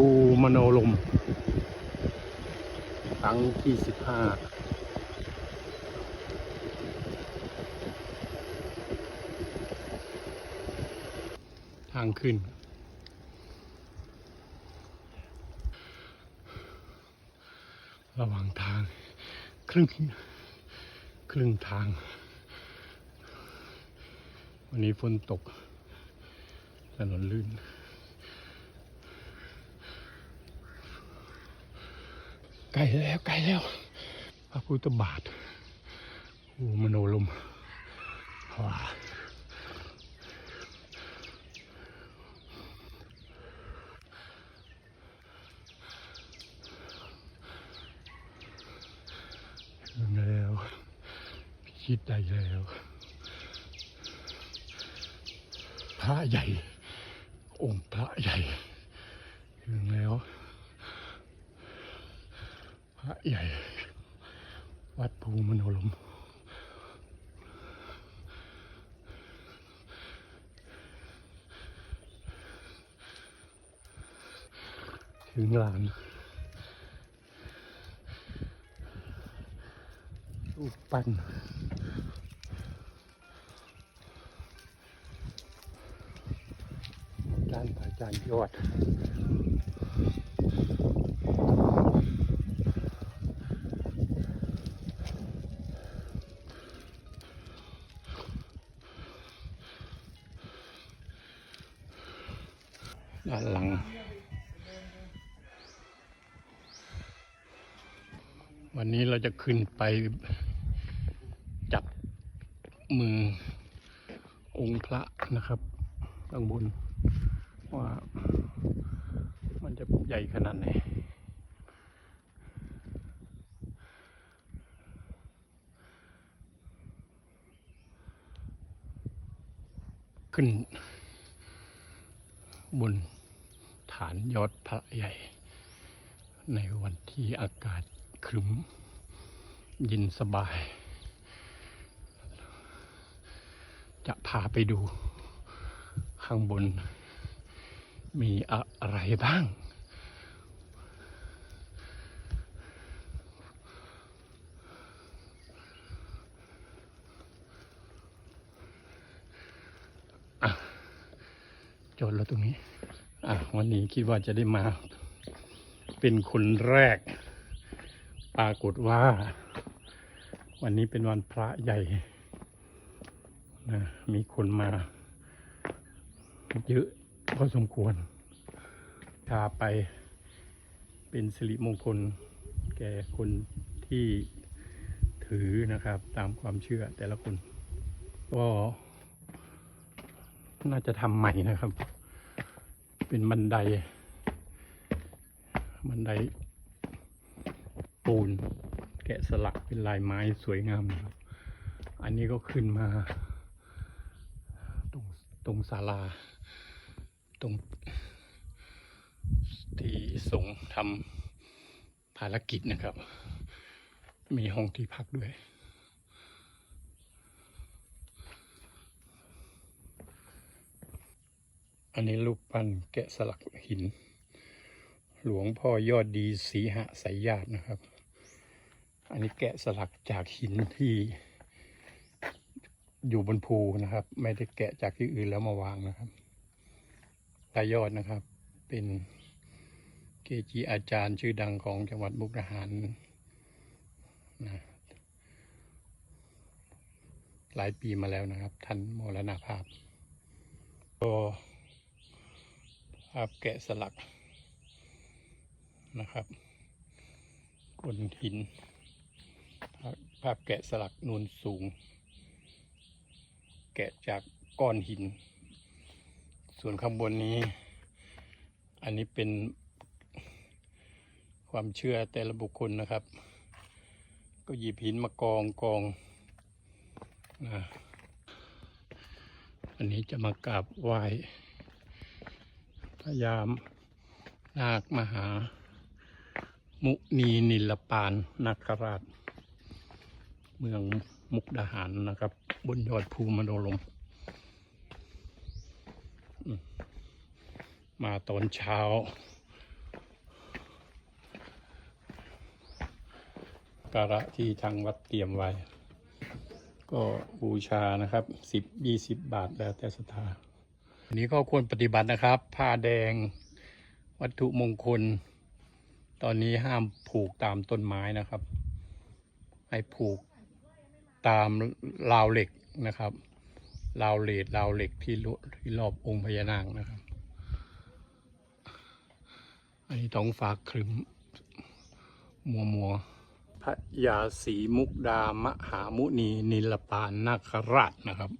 ภูมโนลมครั้งที่สิบห้าทางขึ้น ระหว่างทางครึ่งครึ่งทาง วันนี้ฝนตกถนนลื่น ใกล้แล้วใกล้แล้วพระพุทธบาทโอ้มโนลมว้าถึงแล้วพิชิตได้แล้วพระใหญ่ องค์พระใหญ่ถึงแล้ว ระใหญ่ วัดภูมโนลมถึงลานรูปปันอาจารย์อาจารย์ยอด ด้านหลัง วันนี้เราจะขึ้นไปจับมือองค์พระนะครับข้างบน ว่ามันจะใหญ่ขนาดไหนขึ้นบน ฐานยอดพระใหญ่ ในวันที่อากาศครึ้มเย็นสบาย จะพาไปดู ข้างบน มีอะไรบ้าง จอดรถตรงนี้ วันนี้คิดว่าจะได้มา เป็นคนแรก ปรากฏว่า วันนี้เป็นวันพระใหญ่นะมีคนมา เยอะพอสมควรพาไปเป็นสิริมงคล แก่คนที่ถือนะครับ ตามความเชื่อแต่ละคน ก็น่าจะทำใหม่นะครับ เป็นบันได บันได ปูน แกะสลักเป็นลายไม้สวยงามครับ อันนี้ก็ขึ้นมา ตรงตรงศาลา ตรงที่สงทำภารกิจนะครับ มีห้องที่พักด้วย อันนี้รูปปั้นแกะสลักหิน หลวงพ่อยอดดีศรีหะสายญาตินะครับ อันนี้แกะสลักจากหินที่ อยู่บนภูนะครับ ไม่ได้แกะจากที่อื่นแล้วมาวางนะครับตายอดนะครับ เป็นเกจิอาจารย์ชื่อดังของจังหวัดมุกดาหารนะหลายปีมาแล้วนะครับ ท่านมรณภาพก็ ภาพแกะสลักนะครับบนหินภาพภาพแกะสลักนูนสูง แกะจากก้อนหิน ส่วนข้างบนนี้ อันนี้เป็นความเชื่อแต่ละบุคคลนะครับ ก็หยิบหินมากองกองนะอันนี้จะมากราบไหว้ พยามนาคมหา มุนีนิลปานนัคราช เมืองมุกดาหารนะครับ บนยอดภูมิโนลม มาตอนเช้า การะที่ทางวัดเตรียมไว้ ก็บูชานะครับสิบยี่สิบบาทแล้วแต่ศรัทธา อันนี้ก็ควรปฏิบัตินะครับ ผ้าแดงวัตถุมงคล ตอนนี้ห้ามผูกตามต้นไม้นะครับ ให้ผูกตามราวเหล็กนะครับราวเหล็ดราวเหล็กที่ที่รอบองค์พญานาคนะครับ อันนี้ท้องฟ้าครึ้มมัวมัวพระยาศรีมุกดามหามุนีนิลปานนาคราชนะครับ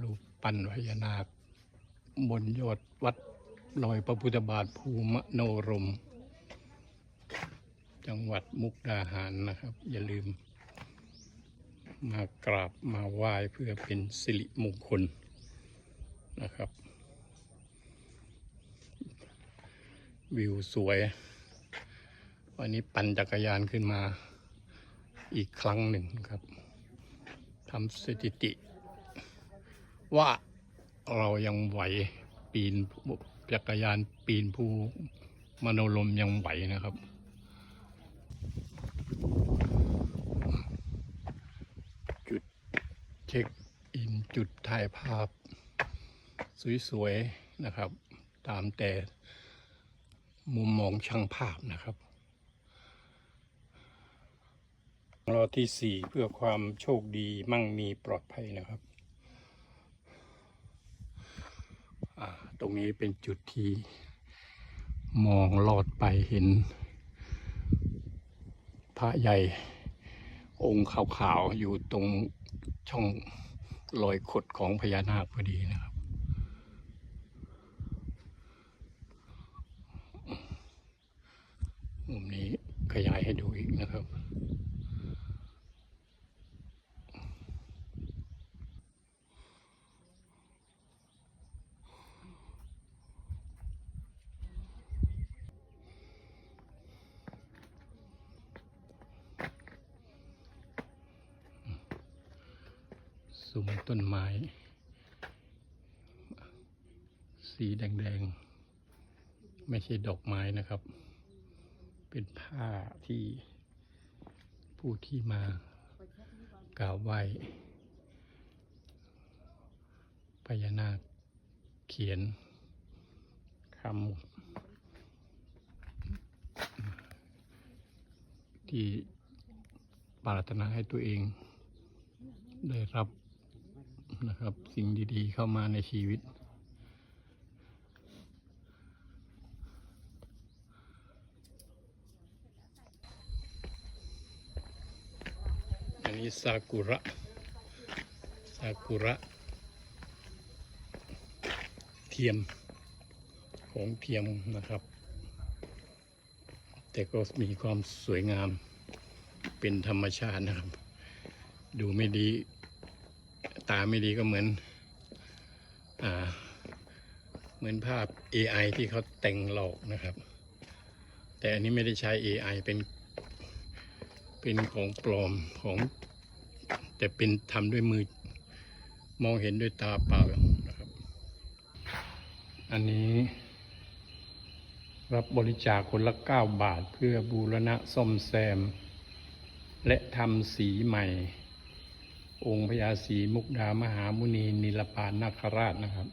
รูป ปั้นพญานาค บนยอดวัดลอยพระพุทธบาทภูมิโนรม จังหวัดมุกดาหารนะครับ อย่าลืม มากราบมาไหว้เพื่อเป็นสิริมงคลนะครับ วิวสวย วันนี้ปั่นจักรยานขึ้นมาอีกครั้งหนึ่งครับทำสถิติ ว่าเรายังไหวปีนจักรยานปีนภูมโนลมยังไหวนะครับ จุดเช็คอินจุดถ่ายภาพ สวยๆนะครับ ตามแต่มุมมองช่างภาพนะครับรอที่สี่เพื่อความโชคดีมั่งมีปลอดภัยนะครับอ่า ตรงนี้เป็นจุดที่มองลอดไปเห็น พระใหญ่ องค์ขาวๆ อยู่ตรงช่องรอยขดของพญานาคพอดีนะครับ มุมนี้ขยายให้ดูอีกนะครับ ซุ้มต้นไม้ สีแดงๆ ไม่ใช่ดอกไม้นะครับ เป็นผ้าที่ผู้ที่มากราบไหว้พญานาคเขียนคำที่ปรารถนาให้ตัวเองได้รับ นะครับ สิ่งดีๆเข้ามาในชีวิต อันนี้ซากุระ ซากุระ เทียม ของเทียมนะครับ แต่ก็มีความสวยงามเป็นธรรมชาตินะครับ ดูไม่ดี ตาไม่ดีก็เหมือนอ่าเหมือนภาพ AI ที่เขาแต่งหลอกนะครับ แต่อันนี้ไม่ได้ใช้ AI เป็น เป็นของปลอมของ แต่เป็นทำด้วยมือ มองเห็นด้วยตาเปล่านะครับ อันนี้รับบริจาคคนละ 9 บาทเพื่อบูรณะซ่อมแซม และทำสีใหม่ องค์พญาศรีมุกดามหามุนีนิลปานนาคราชนะครับ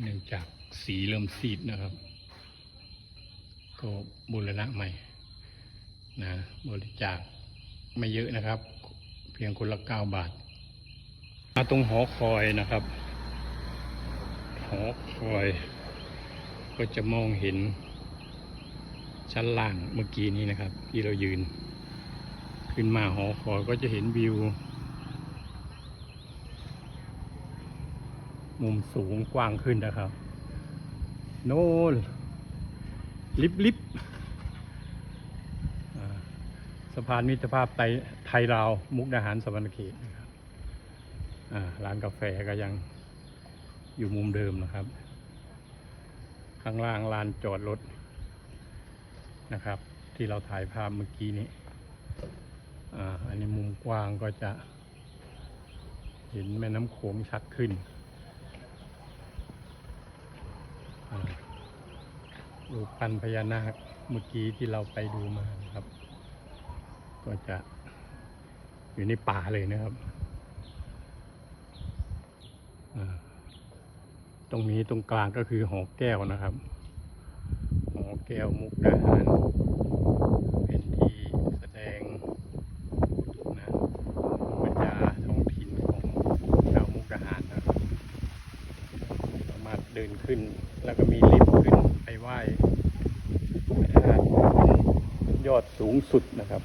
เนื่องจากสีเริ่มซีดนะครับ ก็บูรณะใหม่นะบริจาคไม่เยอะนะครับ เพียงคนละเก้าบาท มาตรงหอคอยนะครับ หอคอย ก็จะมองเห็นชั้นล่างเมื่อกี้นี้นะครับ ที่เรายืน ขึ้นมาหอคอยก็จะเห็นวิว มุมสูงกว้างขึ้นนะครับ โน่นลิบลิบสะพานมิตรภาพไทยไทยลาว มุกดาหารสวรรณเขตนะครับร้านกาแฟก็ยังอยู่มุมเดิมนะครับ ข้างล่างลานจอดรถนะครับ ที่เราถ่ายภาพเมื่อกี้นี้ อ่าอันนี้มุมกว้างก็จะ เห็นแม่น้ำโขงชัดขึ้นอ่ารูปปั้นพญานาคเมื่อกี้ที่เราไปดูมาครับ ก็จะอยู่ในป่าเลยนะครับอ่าตรงนี้ตรงกลางก็คือหอแก้วนะครับ หอแก้วมุกดาหาร เป็นที่แสดงนะบรรยาท้องถิ่นของชาวมุกดาหารนะครับ สามารถเดิน ขึ้น แล้วก็มีลิฟต์ขึ้นไปไหว้ยอดสูงสุดนะครับ